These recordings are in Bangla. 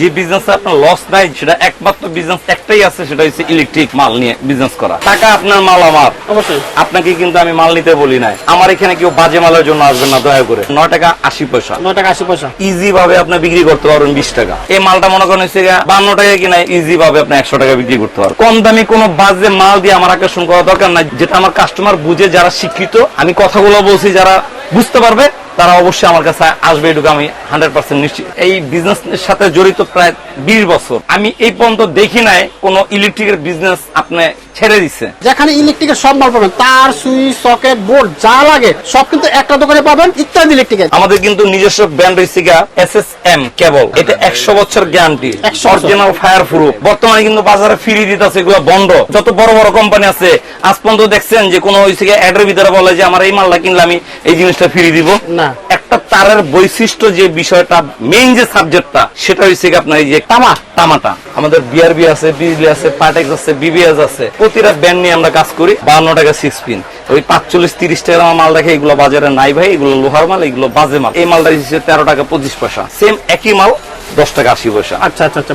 যে বিজনেস আপনার লস নাই সেটা একমাত্র বিজনেস একটাই আছে সেটা হচ্ছে ইলেকট্রিক মাল নিয়ে বিজনেস করা। টাকা আপনার মাল আমার। অবশ্যই। আপনাকে কিন্তু আমি মাল নিতে বলি নাই। আমার এখানে কেউ বাজে মালের জন্য আসবেন না দয়া করে। নয় টাকা আশি পয়সা। নয় টাকা আশি পয়সা। ইজি ভাবে আপনি বিক্রি করতে পারবেন বিশ টাকা। এই মালটা মনে করেন হচ্ছে বান্ন টাকা কিনা ইজি ভাবে আপনি একশো টাকা বিক্রি করতে পারবেন। কম দামি কোনো বাজে মাল দিয়ে আমার আকর্ষণ করা দরকার নাই যেটা আমার কাস্টমার বুঝে যারা শিক্ষিত আমি কথাগুলো বলছি যারা বুঝতে পারবে তারা অবশ্যই আমার কাছে আসবে, এটুকু আমি হান্ড্রেড পার্সেন্ট নিশ্চিত এই বিজনেস সাথে জড়িত প্রায় বিশ বছর। আমি এই পর্যন্ত দেখি নাই কোন ইলেকট্রিকের বিজনেস আপনি ছেড়ে দিচ্ছে যেখানে ইলেকট্রিকের সব মাল পাবেন তার সুইচ সকেট বোর্ড যা লাগে সব কিন্তু একটা দোকানে পাবেন ইত্যাদি ইলেকট্রিকের আমাদের কিন্তু নিজস্ব ব্র্যান্ড রয়েছে এস এস এম কেবল এটা একশো বছর গ্যারান্টি অরিজিনাল ফায়ার প্রুফ বর্তমানে কিন্তু বাজারে ফ্রি দিতেছে এগুলো বন্ধ। যত বড় বড় কোম্পানি আছে আজ পর্যন্ত দেখছেন যে কোনো হয়েছে অ্যাডের ভিতরে বলে যে আমার এই মালটা কিনলে আমি এই জিনিসটা ফ্রি দিব। না। একটা তারের বৈশিষ্ট্য যে বিষয়টা মেইন যে সাবজেক্টটা সেটা হচ্ছে আপনার এই যে তামা, তামাটা। আমাদের বিআরবি আছে বিজলি আছে পাটেক্স আছে বিবিএস আছে। প্রতিটা ব্যান্ড নিয়ে আমরা কাজ করি বান্ন টাকা সিক্স পিন ওই পাঁচচল্লিশ, তিরিশ টাকা মাল দেখে এগুলো বাজারে নাই ভাই, এগুলো লোহার মাল, এগুলো বাজে মাল। এই মালটা দিচ্ছে তেরো টাকা পঁচিশ পয়সা। সেম একই মাল দশ টাকা আশি পয়সা। আচ্ছা আচ্ছা আচ্ছা।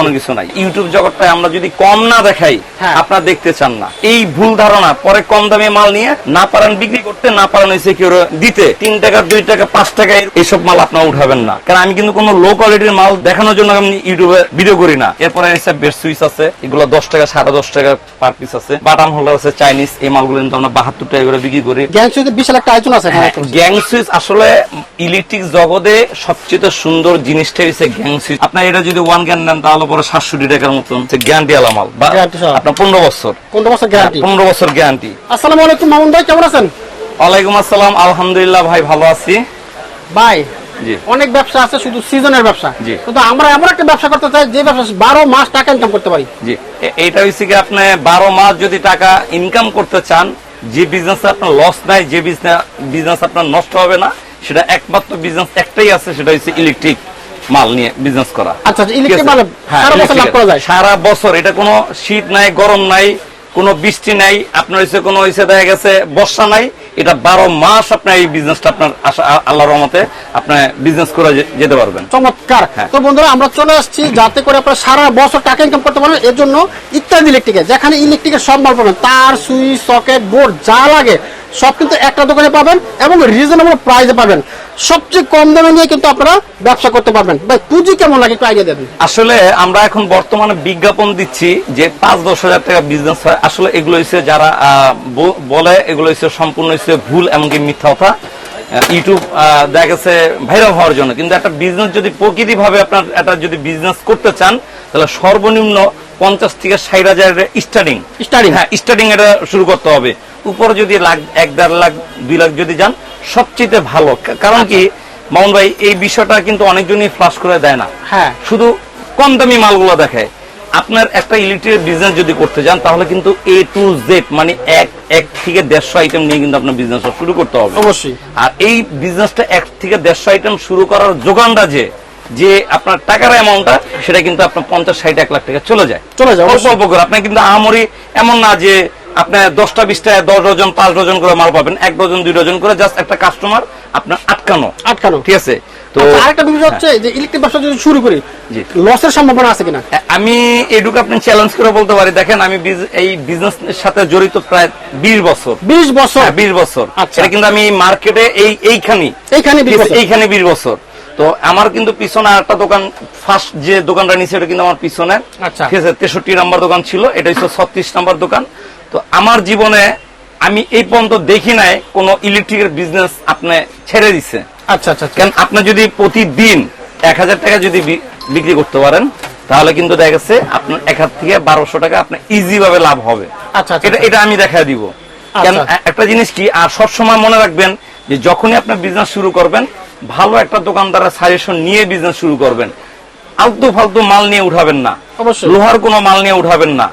কোনো কিছু নাই। ইউটিউব জগৎটায় আমরা যদি কম না দেখাই হ্যাঁ। আপনারা দেখতে চান না। এই ভুল ধারণা পরে কম দামে মাল নিয়ে না পারেন বিক্রি করতে না পারেন কেউ দিতে তিন টাকা দুই টাকা পাঁচ টাকা এইসব মাল আপনারা উঠাবেন না। কারণ আমি কিন্তু কোনো লো কোয়ালিটির মাল দেখানোর জন্য আমি ইউটিউবে ভিডিও করি না। এরপরে বেস্ট সুইচ আছে এগুলো দশ টাকা সাড়ে দশ টাকা পার পিস আছে। বাটাম হোল্ডার আছে চাইনিজ এই মালগুলো কিন্তু আমরা বাহাত্তর টাকা করে বিক্রি করি। গ্যাং সুইচে বিশাল একটা আয়োজন আছে গ্যাং সুইচ আসলে ইলেকট্রিক জগতে সবচেয়ে সুন্দর জিনিসটা আপনার এটা যদি ওয়ান গ্যান নেন তাহলে পরে সাতষট্টি টাকার মতন গ্যারান্টি আলা মাল বা আপনার পনেরো বছর। পনেরো বছর গ্যারান্টি পনেরো বছর গ্যারান্টি আসসালামু আলাইকুম মামুন ভাই কেমন আছেন? ওয়ালাইকুম আসসালাম আলহামদুলিল্লাহ ভাই ভালো আছি। ভাই অনেক ব্যবসা আছে শুধু সিজনের ব্যবসা। কিন্তু আমরা এমন একটা ব্যবসা করতে চাই যে ব্যবসা বারো মাস টাকা ইনকাম করতে পারি। জি। এ- এইটা হচ্ছে কি আপনি বারো মাস যদি টাকা ইনকাম করতে চান যে বিজনেস আপনার লস নাই যে বিজনেস আপনার নষ্ট হবে না সেটা একমাত্র বিজনেস একটাই আছে সেটা হচ্ছে ইলেকট্রিক মাল নিয়ে বিজনেস করা। আচ্ছা আচ্ছা ইলেকট্রিক হ্যাঁ, সারা বছর লাভ করা যায়? সারা বছর এটা কোনো শীত নাই গরম নাই কোনো বৃষ্টি নাই আপনার হচ্ছে কোনো হচ্ছে দেখা গেছে বর্ষা নাই এটা বারো মাস আপনার এই বিজনেসটা আপনার আল্লাহর রহমতে আপনার বিজনেস করে যেতে পারবেন। চমৎকার। হ্যাঁ। তো বন্ধুরা আমরা চলে আসছি যাতে করে আপনারা সারা বছর টাকা ইনকাম করতে পারবেন এর জন্য ইত্যাদি ইলেকট্রিকে যেখানে ইলেকট্রিকের সব মাল পাবেন তার সুইচ সকেট বোর্ড যা লাগে সব কিন্তু একটা দোকানে পাবেন এবং রিজনেবল প্রাইসে পাবেন। সবচেয়ে কম দামে নিয়ে কিন্তু আপনারা ব্যবসা করতে পারবেন। ভাই, পুঁজি কেমন লাগে একটু আইডিয়া দেবেন আসলে আমরা এখন বর্তমানে বিজ্ঞাপন দিচ্ছি যে পাঁচ দশ হাজার টাকা বিজনেস হয়। আসলে এগুলো হচ্ছে যারা বলে, এগুলো হচ্ছে সম্পূর্ণ হচ্ছে ভুল এমনকি মিথ্যা কথা। ইউটিউব দেখা গেছে ভাইরাল হওয়ার জন্য। কিন্তু একটা বিজনেস যদি প্রকৃতিভাবে আপনার একটা যদি বিজনেস করতে চান, তাহলে সর্বনিম্ন পঞ্চাশ থেকে ষাট হাজার স্টার্টিং Starting? হ্যাঁ স্টার্টিং এটা শুরু করতে হবে। উপরে যদি লাখ এক দেড় লাখ দুই লাখ যদি যান সবচেয়ে ভালো। কারণ কি? মামুন ভাই এই বিষয়টা কিন্তু অনেকজনই ফ্লাশ করে দেয় না। হ্যাঁ। শুধু কম দামি মালগুলো দেখায়। আপনার একটা ইলেকট্রিক বিজনেস যদি করতে যান তাহলে কিন্তু এ টু জেড মানে এক এক থেকে দেড়শো আইটেম নিয়ে কিন্তু আপনার বিজনেস শুরু করতে হবে। অবশ্যই। আর এই বিজনেসটা এক থেকে দেড়শো আইটেম শুরু করার যোগানটা যে যে আপনার টাকার অ্যামাউন্টটা সেটা কিন্তু আপনার পঞ্চাশ ষাট এক লাখ টাকা চলে যায়। চলে যায়, অল্প অল্প করে। আপনি কিন্তু আমরি এমন না যে আপনার দশটা বিশটা দশ ডজন পাঁচ ডজন করে মাল পাবেন। এক ডজন দুই ডজন করে জাস্ট একটা কাস্টমার আপনার আটকানো। আটকানো। ঠিক আছে? তো আচ্ছা, আরেকটা বিষয় হচ্ছে যে ইলেকট্রিক ব্যবসা যদি শুরু করি জি। লসের সম্ভাবনা আছে কিনা? আমি আপনি চ্যালেঞ্জ করে বলতে পারি। দেখেন আমি এই বিজনেস সাথে জড়িত প্রায় বিশ বছর। বিশ বছর? হ্যাঁ, বিশ বছর। আচ্ছা। এটা কিন্তু আমি মার্কেটে এই এইখানে এইখানে এইখানে বিশ বছর। তো আমার কিন্তু পিছনে একটা দোকান ফার্স্ট যে দোকানটা নিচে এটা কিন্তু আমার পিছনে আচ্ছা। ঠিক আছে তেষট্টি নাম্বার দোকান ছিল এটা হচ্ছে ছত্রিশ নাম্বার দোকান তো আমার জীবনে আমি এই পর্যন্ত দেখি নাই কোন ইলেকট্রিকের বিজনেস আপনি ছেড়ে দিছে আচ্ছা আচ্ছা আচ্ছা। কেন আপনি যদি প্রতিদিন এক হাজার টাকা যদি বিক্রি করতে পারেন তাহলে কিন্তু দেখা গেছে আপনার এক হাজার থেকে বারোশো টাকা আপনার ইজি ভাবে লাভ হবে আচ্ছা, আচ্ছা, এটা এটা আমি দেখা দিব কেন আচ্ছা। একটা জিনিস কি আর সবসময় মনে রাখবেন যে যখনই আপনার বিজনেস শুরু করবেন ভালো একটা দোকানদারের সাজেশন নিয়ে বিজনেস শুরু করবেন। আলতু ফালতু মাল নিয়ে উঠাবেন না। অবশ্যই। লোহার কোনো মাল নিয়ে উঠাবেন না।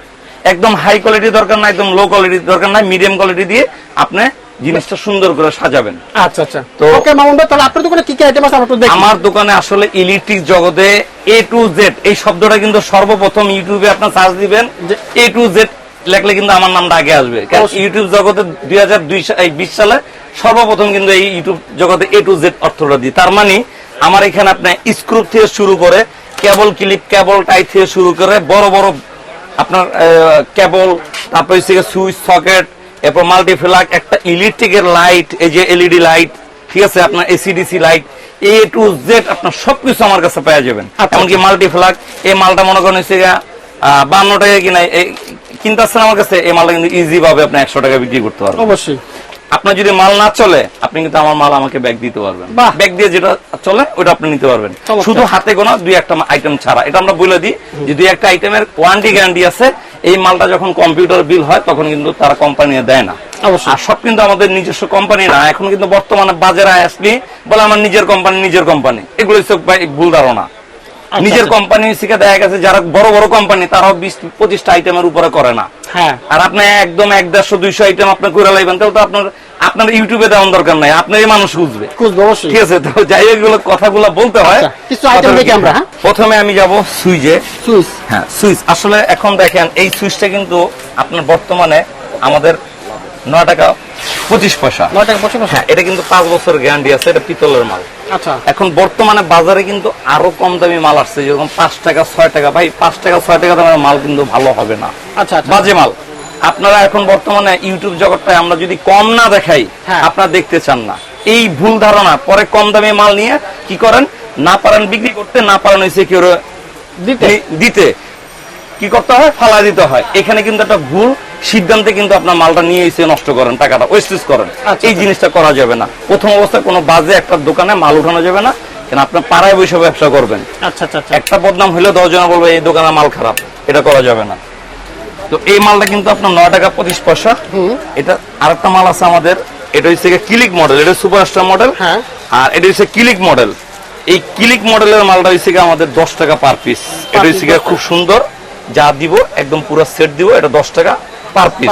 একদম হাই কোয়ালিটি দরকার না একদম লো কোয়ালিটি দরকার না মিডিয়াম কোয়ালিটি দিয়ে আপনি জিনিসটা সুন্দর করে সাজাবেন। আচ্ছা আচ্ছা। তো ওকে মামুন ভাই তাহলে আপনার দোকানে কি কি আইটেম আছে? আমরা দেখি। আমার দোকানে আসলে ইলেকট্রিক জগতে এ টু জেড এই শব্দটা কিন্তু সর্বপ্রথম ইউটিউবে আপনার সার্চ দিবেন। যে এ টু জেড লেখলে কিন্তু আমার নামটা আগে আসবে। কারণ ইউটিউব জগতে দুই হাজার বিশ সালে সর্বপ্রথম কিন্তু এই ইউটিউব জগতে এ টু জেড অর্থটা দিই। তার মানে আমার এখানে আপনার স্ক্রুপ থেকে শুরু করে কেবল ক্লিপ কেবল টাই থেকে শুরু করে বড় বড় আপনার কেবল তারপর সুইচ সকেট এরপর মাল্টিফ্লাক একটা ইলেকট্রিকের লাইট এই যে এলইডি লাইট ঠিক আছে? আপনার AC DC light A to Z আপনার সবকিছু আমার কাছে পাওয়া যাবেন। আচ্ছা, এমনকি মাল্টিফ্লাক এই মালটা মনে করেন হচ্ছে বান্ন টাকা কিনা কিনতে আসছেন আমার কাছে এই মালটা কিন্তু ইজি ভাবে আপনি একশো টাকা বিক্রি করতে পারবেন। অবশ্যই। আপনার যদি মাল না চলে আপনি কিন্তু আমার মাল আমাকে ব্যাগ দিতে পারবেন। ব্যাগ দিয়ে যেটা চলে ওটা আপনি নিতে পারবেন। শুধু হাতে গোনা দুই একটা আইটেম ছাড়া। এটা আমরা বলে দিই যে দুই একটা আইটেমের ওয়ারেন্টি গ্যারান্টি আছে। এই মালটা যখন কম্পিউটার বিল হয় তখন কিন্তু তারা কোম্পানি দেয় না। আর সব কিন্তু আমাদের নিজস্ব কোম্পানি না। এখন কিন্তু বর্তমানে বাজারে আসলি বলে আমার নিজের কোম্পানি নিজের কোম্পানি এগুলো ভুল ধারণা। নিজের আচ্ছা। কোম্পানি শিখে দেখা গেছে যারা বড় বড় কোম্পানি তারাও বিশ পঁচিশটা আইটেমের উপরে করে না। হ্যাঁ। আর আপনি একদম এক দেড়শো দুইশো আইটেম আপনি করে লাইবেন তাহলে তো আপনার আপনার ইউটিউবে দেওয়ার দরকার নাই আপনার এই মানুষ বুঝবে ঠিক আছে তো যাই এগুলো কথাগুলো বলতে হয়। আচ্ছা, কিছু কথা- দেখি আমরা, হ্যাঁ? প্রথমে আমি যাব সুইজে সুইচ। হ্যাঁ সুইচ। আসলে এখন দেখেন এই সুইচটা কিন্তু আপনার বর্তমানে আমাদের নয় টাকা পঁচিশ পয়সা। নয় টাকা পঁচিশ পয়সা। হ্যাঁ এটা কিন্তু পাঁচ বছর গ্যারান্টি আছে এটা পিতলের মাল। আচ্ছা এখন বর্তমানে বাজারে কিন্তু আরও কম দামি মাল আসছে যেরকম পাঁচ টাকা ছয় টাকা। ভাই পাঁচ টাকা ছয় টাকা দামের মাল কিন্তু ভালো হবে না। আচ্ছা আচ্ছা। বাজে মাল। আপনারা এখন বর্তমানে ইউটিউব জগৎটায় আমরা যদি কম না দেখাই হ্যাঁ। আপনারা দেখতে চান না। এই ভুল ধারণা পরে কম দামে মাল নিয়ে কি করেন? না পারেন বিক্রি করতে না পারেন হয়েছে কেউ দিতে। দিতে। কি করতে হয়? ফালা দিতে হয়। এখানে কিন্তু একটা ভুল। সিদ্ধান্তে কিন্তু আপনার মালটা নিয়ে এসে নষ্ট করেন টাকাটা ওয়েস্টেজ করেন। আচ্ছা, এই আচ্ছা। জিনিসটা করা যাবে না। প্রথম অবস্থায় কোনো বাজে একটা দোকানে মাল উঠানো যাবে না। কেন আপনার পাড়ায় বসে ব্যবসা করবেন। আচ্ছা আচ্ছা আচ্ছা। একটা বদনাম হলে দশজনে বলবে এই দোকানে মাল খারাপ। এটা করা যাবে না। তো এই মালটা কিন্তু আপনার নয় টাকা পঁচিশ পয়সা। এটা আরেকটা মাল আছে আমাদের। এটা হচ্ছে কিলিক মডেল। এটা সুপারস্টার মডেল। হ্যাঁ। আর এটা হচ্ছে কিলিক মডেল। এই কিলিক মডেলের মালটা হচ্ছে আমাদের দশ টাকা পার পিস। এটা হচ্ছে খুব সুন্দর। যা দিব একদম পুরো সেট দিব এটা দশ টাকা পার পিস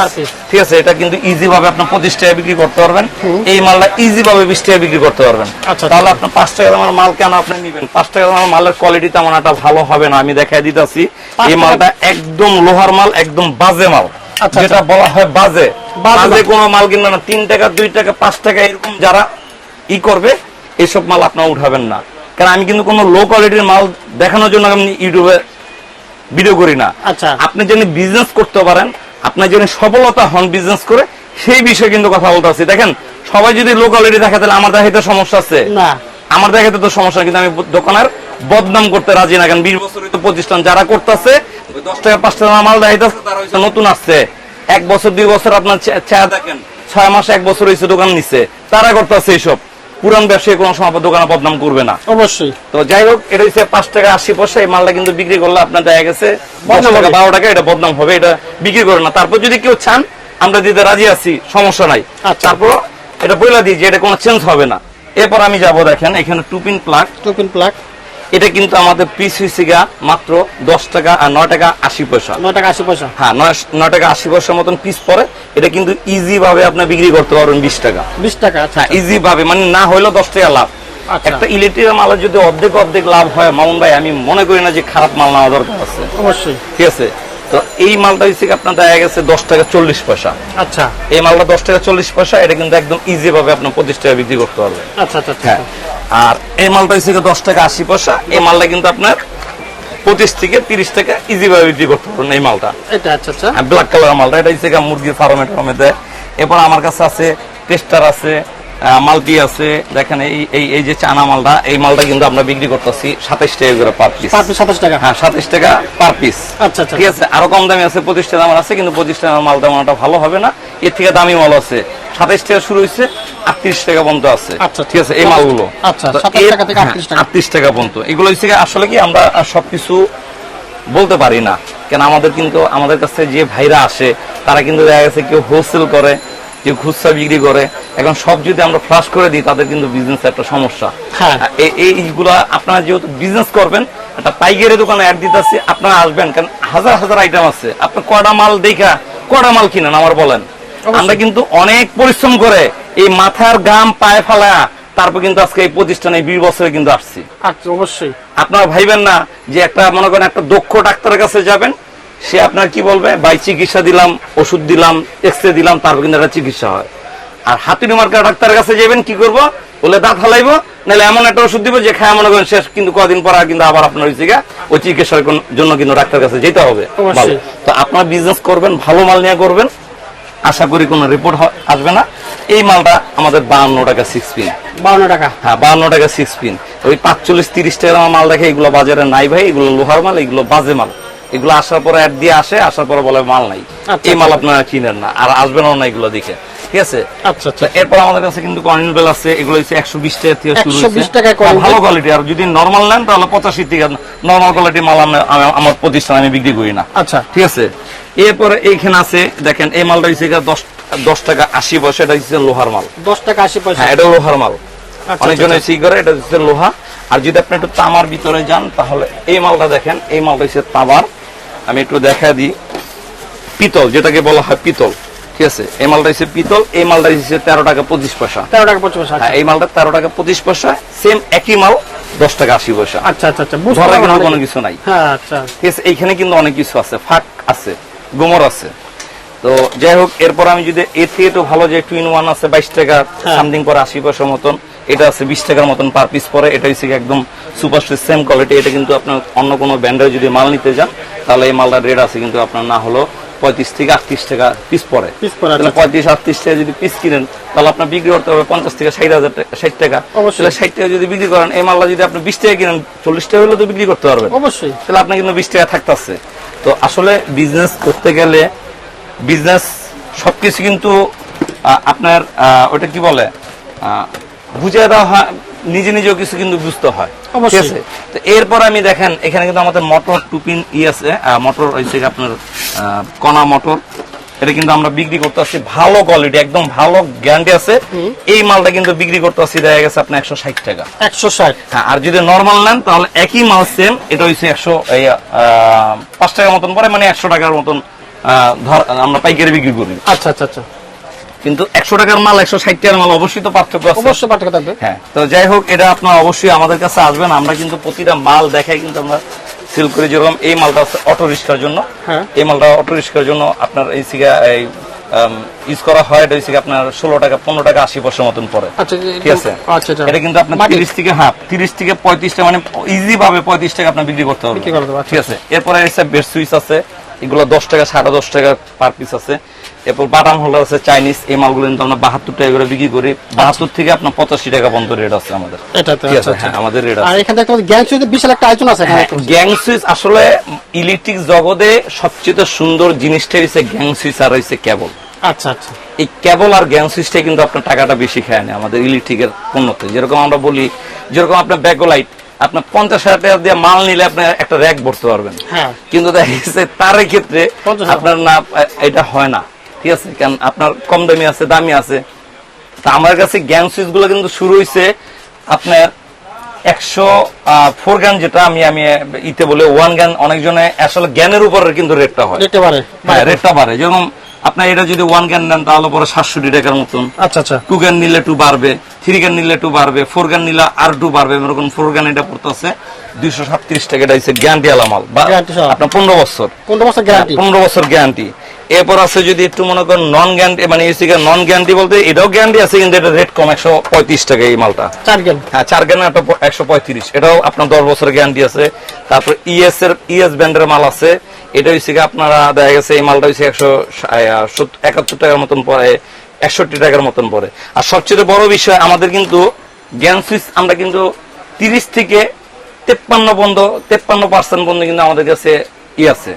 ঠিক আছে এটা কিন্তু ইজি ভাবে আপনি পঁচিশ টাকা বিক্রি করতে পারবেন। এই মালটা ইজি ভাবে বিশ টাকা বিক্রি করতে পারবেন। আচ্ছা, তাহলে আপনার পাঁচ টাকা দামের মাল কেন আপনি নিবেন? পাঁচ টাকা দামের মালের কোয়ালিটি তেমন একটা ভালো হবে না আমি দেখাই দিতেছি। এই মালটা একদম লোহার মাল একদম বাজে মাল। আচ্ছা, যেটা বলা হয় বাজে। বাজে। কোনো মাল কিনবে না। তিন টাকা দুই টাকা পাঁচ টাকা এরকম যারা ই করবে এসব মাল আপনার উঠাবেন না। কারণ আমি কিন্তু কোনো লো কোয়ালিটির মাল দেখানোর জন্য আমি ইউটিউবে ভিডিও করি না। আচ্ছা। আপনি যদি বিজনেস করতে পারেন আপনার যদি সফলতা হন বিজনেস করে সেই বিষয়ে কিন্তু কথা বলতে দেখেন সবাই যদি লো কোয়ালিটি দেখে তাহলে আমার দেখাইতে সমস্যা আছে। না। আমার দেখাতে তো সমস্যা কিন্তু আমি দোকানের বদনাম করতে রাজি না। কারণ বিশ বছর তো প্রতিষ্ঠান যারা করতেছে দশ টাকা পাঁচ টাকা মাল দেখাইতেছে তারা নতুন আসছে। এক বছর দুই বছর আপনার চেহারা দেখেন ছয় মাস এক বছর হয়েছে দোকান নিচ্ছে তারা করতেছে এইসব। পুরান ব্যবসায়ী কোনো সময় দোকানে বদনাম করবে না। অবশ্যই। তো যাই হোক এটা হচ্ছে পাঁচ টাকা আশি পয়সা এই মালটা কিন্তু বিক্রি করলে আপনার দেখা গেছে টাকা বারো টাকা এটা বদনাম হবে এটা বিক্রি করে না। তারপর যদি কেউ চান আমরা দিতে রাজি আছি সমস্যা নাই। আচ্ছা। তারপর এটা বইলা দিই যে এটা কোনো চেঞ্জ হবে না। এরপর আমি যাব দেখেন এখানে টুপিন প্লাগ টুপিন প্লাগ এটা কিন্তু আমাদের পিস হয়েছে গা মাত্র দশ টাকা আর নয় টাকা আশি পয়সা। নয় টাকা আশি পয়সা। হ্যাঁ নয় টাকা আশি পয়সার মতন পিস পরে এটা কিন্তু ইজি ভাবে আপনি বিক্রি করতে পারবেন বিশ টাকা। বিশ টাকা আচ্ছা হ্যাঁ ইজি ভাবে মানে না হইলেও দশ টাকা লাভ। আচ্ছা। একটা ইলেকট্রিক মালের যদি অর্ধেক অর্ধেক লাভ হয় মামুন ভাই আমি মনে করি না যে খারাপ মাল নেওয়া দরকার আছে। অবশ্যই। ঠিক আছে? তো এই মালটা হচ্ছে আপনার দেখা গেছে দশ টাকা চল্লিশ পয়সা। আচ্ছা। এই মালটা দশ টাকা চল্লিশ পয়সা এটা কিন্তু একদম ইজি ভাবে আপনার পঁচিশ টাকা বিক্রি করতে পারবেন। আচ্ছা আচ্ছা আচ্ছা। হ্যাঁ। আর এই মালটা হচ্ছে দশ টাকা আশি পয়সা। এই মালটা কিন্তু আপনার পঁচিশ থেকে তিরিশ টাকা ইজি ভাবে বিক্রি করতে পারবেন এই মালটা। এটা আচ্ছা আচ্ছা। ব্ল্যাক কালার মালটা। এটা হচ্ছে মুরগির ফার্মে টার্মে দেয়। এরপর আমার কাছে আছে টেস্টার আছে মালটি আছে। দেখেন এই এই এই যে চানা মালটা এই মালটা কিন্তু আমরা বিক্রি করতেছি সাতাইশ টাকা করে পার পিস সাতাশ টাকা? হ্যাঁ সাতাইশ টাকা পার পিস আচ্ছা আচ্ছা। ঠিক আছে আরও কম দামি আছে পঁচিশ টাকা দাম আছে কিন্তু পঁচিশ টাকা মাল তেমন একটা ভালো হবে না। এর থেকে দামি মাল আছে। সাতাইশ টাকা শুরু হয়েছে আটত্রিশ টাকা পর্যন্ত আছে। আচ্ছা, ঠিক আছে এই মালগুলো। আচ্ছা, 27 টাকা থেকে 38 টাকা। 38 টাকা পর্যন্ত। এগুলো হচ্ছে আসলে কি আমরা সবকিছু বলতে পারি না। কেন আমাদের কিন্তু আমাদের কাছে যে ভাইরা আসে তারা কিন্তু দেখা গেছে কেউ হোলসেল করে কেউ খুচরা বিক্রি করে এখন সব যদি আমরা ফ্লাশ করে দিই তাদের কিন্তু বিজনেস একটা সমস্যা। হ্যাঁ। এইগুলা আপনারা যেহেতু বিজনেস করবেন একটা পাইকারি দোকানে অ্যাড দিতেছি আপনারা আসবেন কারণ হাজার হাজার আইটেম আছে। আপনি কয়টা মাল দেখা কয়টা মাল কিনেন আমার বলেন। আমরা কিন্তু অনেক পরিশ্রম করে এই মাথার গাম পায়ে ফেলা তারপর কিন্তু আজকে এই প্রতিষ্ঠানে বিশ বছরে কিন্তু আসছি। আচ্ছা অবশ্যই। আপনারা ভাইবেন না যে একটা মনে করেন একটা দক্ষ ডাক্তারের কাছে যাবেন সে আপনার কি বলবে? ভাই চিকিৎসা দিলাম ওষুধ দিলাম এক্স রে দিলাম তারপর কিন্তু একটা চিকিৎসা হয়। আর হাতুড়ি মার্কা ডাক্তারের কাছে যাবেন কি করব? বলে দাঁত হালাইবো নাহলে এমন একটা ওষুধ দিব যে খায় মনে করেন শেষ কিন্তু কদিন পর আর কিন্তু আবার আপনার হয়েছে গা ওই চিকিৎসার জন্য কিন্তু ডাক্তার কাছে যেতে হবে। তো আপনার বিজনেস করবেন ভালো মাল নিয়ে করবেন। আশা করি কোনো রিপোর্ট আসবে না। এই মালটা আমাদের বাহান্ন টাকা সিক্স পিন বাউন্ন টাকা। হ্যাঁ বাহান্ন টাকা সিক্স পিন ওই পাঁচচল্লিশ তিরিশ টাকা মাল দেখে এগুলো বাজারে নাই ভাই এগুলো লোহার মাল এগুলো বাজে মাল। এগুলো আসার পরে অ্যাড দিয়ে আসে আসার পরে বলে মাল নাই। আচ্ছা, এই মাল আপনারা কিনেন না আর আসবেন না এগুলো দেখে ঠিক আছে? আচ্ছা তো আচ্ছা এরপর আমাদের কাছে কিন্তু কর্নিল বেল আছে এগুলো হচ্ছে একশো বিশ টাকা থেকে শুরু 120 হয়েছে টাকায় Cornell ভালো কোয়ালিটি আর যদি নর্মাল নেন তাহলে পঁচাশি থেকে নর্মাল কোয়ালিটি মাল আমি- আমি- আমার প্রতিষ্ঠানে আমি বিক্রি করি না। আচ্ছা। ঠিক আছে? এরপরে এইখানে আছে দেখেন এই মালটা হচ্ছে দশ দশ টাকা আশি পয়সা এটা হচ্ছে লোহার মাল। দশ টাকা আশি পয়সা। হ্যাঁ এটা লোহার মাল। আচ্ছা, অনেকজনে আচ্ছা। সি করে এটা হচ্ছে লোহা। আর যদি আপনি একটু তামার ভিতরে যান তাহলে এই মালটা দেখেন এই মালটা হচ্ছে তামার। আমি একটু দেখা দিই। পিতল যেটাকে বলা হয় পিতল ঠিক আছে? এই মালটা হচ্ছে পিতল এই মালটা হচ্ছে তেরো টাকা পঁচিশ পয়সা। তেরো টাকা পঁচিশ পয়সা হ্যাঁ এই মালটা তেরো টাকা পঁচিশ পয়সা সেম একই মাল দশ টাকা আশি পয়সা। আচ্ছা আচ্ছা আচ্ছা কোনো কিছু নাই। হ্যাঁ আচ্ছা। ঠিক আছে এইখানে কিন্তু অনেক কিছু আছে ফাঁক আছে গোমর আছে। তো যাই হোক এরপর আমি যদি এর থেকে একটু ভালো যে টুইন ওয়ান আছে বাইশ টাকা হ্যাঁ। সামথিং পরে আশি পয়সার মতন এটা আছে বিশ টাকার মতন পার পিস পরে। এটা হচ্ছে একদম সুপার সেম কোয়ালিটি এটা কিন্তু আপনার অন্য কোনো ব্র্যান্ডের যদি মাল নিতে যান তাহলে এই মালটার রেট আছে কিন্তু আপনার না হলো পঁয়ত্রিশ থেকে আটত্রিশ টাকা পিস পরে। আচ্ছা। পঁয়ত্রিশ আটত্রিশ টাকা যদি পিস কিনেন তাহলে আপনার বিক্রি করতে হবে পঞ্চাশ থেকে ষাট হাজার টাকা ষাট টাকা। অবশ্যই। তাহলে ষাট টাকা যদি বিক্রি করেন এই মালটা যদি আপনি বিশ টাকা কিনেন চল্লিশ টাকা হলে তো বিক্রি করতে পারবেন। অবশ্যই। তাহলে আপনার কিন্তু বিশ টাকা থাকতেছে। তো আসলে বিজনেস করতে গেলে বিজনেস সবকিছু কিন্তু আপনার ওটা কি বলে? বুঝিয়ে দেওয়া হয় নিজে নিজেও কিছু কিন্তু বুঝতে হয়। ঠিক আছে? তো এরপর আমি দেখেন এখানে কিন্তু আমাদের মোটর টুপিন ই আছে মোটর হচ্ছে কি আপনার কণা মোটর এটা কিন্তু আমরা বিক্রি করতে আসছি ভালো কোয়ালিটি একদম ভালো গ্যারান্টি আছে। এই মালটা কিন্তু বিক্রি করতে আসছি দেখা গেছে আপনার একশো ষাট টাকা। একশো ষাট। হ্যাঁ আর যদি নর্মাল নেন তাহলে একই মাল সেম এটা হচ্ছে একশো পাঁচ টাকার মতন পরে মানে একশো টাকার মতন ধর আমরা পাইকারি বিক্রি করি। আচ্ছা আচ্ছা আচ্ছা। কিন্তু একশো টাকার মাল একশো ষাট টাকার মাল অবশ্যই তো পার্থক্য আছে। অবশ্যই পাঠাতে থাকবে। হ্যাঁ তো যাই হোক এটা আপনার অবশ্যই আমাদের কাছে আসবেন। আমরা কিন্তু প্রতিটা মাল দেখাই কিন্তু আমরা সেল করি যেরকম এই মালটা হচ্ছে অটো রিক্সার জন্য। হ্যাঁ। এই মালটা অটো রিক্সার জন্য আপনার এই সিগা এই ইউজ করা হয় এটা হচ্ছে আপনার ষোলো টাকা পনেরো টাকা আশি পয়সার মতন পড়ে। আচ্ছা ঠিক আছে? আচ্ছা আচ্ছা। এটা কিন্তু আপনার তিরিশ থেকে হ্যাঁ তিরিশ থেকে পঁয়ত্রিশ টাকা মানে ইজি ভাবে পঁয়ত্রিশ টাকা আপনি বিক্রি করতে হবে। ঠিক আছে? এরপরে বেড সুইচ আছে। এগুলো দশ টাকা সাড়ে দশ টাকা পার পিস আছে। এরপর বাটাম হোল্ডার আছে চাইনিজ এই মালগুলো কিন্তু আমরা বাহাত্তর টাকা করে বিক্রি করি। বাহাত্তর থেকে আপনার পঁচাশি টাকা পর্যন্ত রেট আছে আমাদের। আচ্ছা আচ্ছা। হ্যাঁ আমাদের রেট আছে। এখান গ্যাং বিশাল একটা আয়োজন আছে গ্যাং সুইচ আসলে ইলেকট্রিক জগতে সবচেয়ে সুন্দর জিনিসটা হচ্ছে গ্যাং সুইচ আর হচ্ছে কেবল আচ্ছা আচ্ছা। এই কেবল আর গ্যাং সুইচটা কিন্তু আপনার টাকাটা বেশি খায় না আমাদের ইলেকট্রিকের পণ্যতে। যেরকম আমরা বলি যেরকম আপনার ব্যাকোলাইট আপনার পঞ্চাশ হাজার টাকা দিয়ে মাল নিলে আপনি একটা র্যাক ভরতে পারবেন। হ্যাঁ। কিন্তু দেখা গেছে তার ক্ষেত্রে 50,000 আপনার না এটা হয় না। ঠিক আছে? কারণ আপনার কম দামি আছে দামি আছে। তা আমার কাছে গ্যাং সুইচগুলো কিন্তু শুরু হয়েছে আপনার একশো ফোর গান যেটা আমি আমি ইতে বলে ওয়ান গান অনেকজনে আসলে জ্ঞানের উপরে কিন্তু রেটটা হয়। হ্যাঁ রেটটা বাড়ে। যেরকম আপনার এটা যদি ওয়ান গান নেন তাহলে পরে সাতষট্টি টাকার মতন। আচ্ছা আচ্ছা। টু গান নিলে টু বাড়বে থ্রি গান নিলে টু বাড়বে ফোর গান নিলে আর টু বাড়বে। এরকম ফোর গান এটা পড়তেছে দুইশো সাতত্রিশ টাকা। এটা হচ্ছে গ্যারান্টি আলা মাল বা আপনার পনেরো বছর। পনেরো বছর গ্যারান্টি পনেরো বছর গ্যারান্টি এরপর আছে যদি একটু মনে করেন নন গ্যারান্টি মানে এসি নন গ্যারান্টি বলতে এটাও গ্যারান্টি আছে কিন্তু এটা রেট কম একশো পঁয়ত্রিশ টাকা এই মালটা। চার গেল। হ্যাঁ চার গ্যান একটা একশো পঁয়ত্রিশ। এটাও আপনার দশ বছরের গ্যারান্টি আছে। তারপর ইএস এর ইএস ব্র্যান্ডের মাল আছে। এটা হচ্ছে কি আপনারা দেখা গেছে এই মালটা হচ্ছে একশো একাত্তর টাকার মতন পরে একষট্টি টাকার মতন পরে। আর সবচেয়ে বড় বিষয় আমাদের কিন্তু জ্ঞান সুইচ আমরা কিন্তু তিরিশ থেকে তেপ্পান্ন পর্যন্ত তেপ্পান্ন পার্সেন্ট পর্যন্ত কিন্তু আমাদের কাছে ই আছে।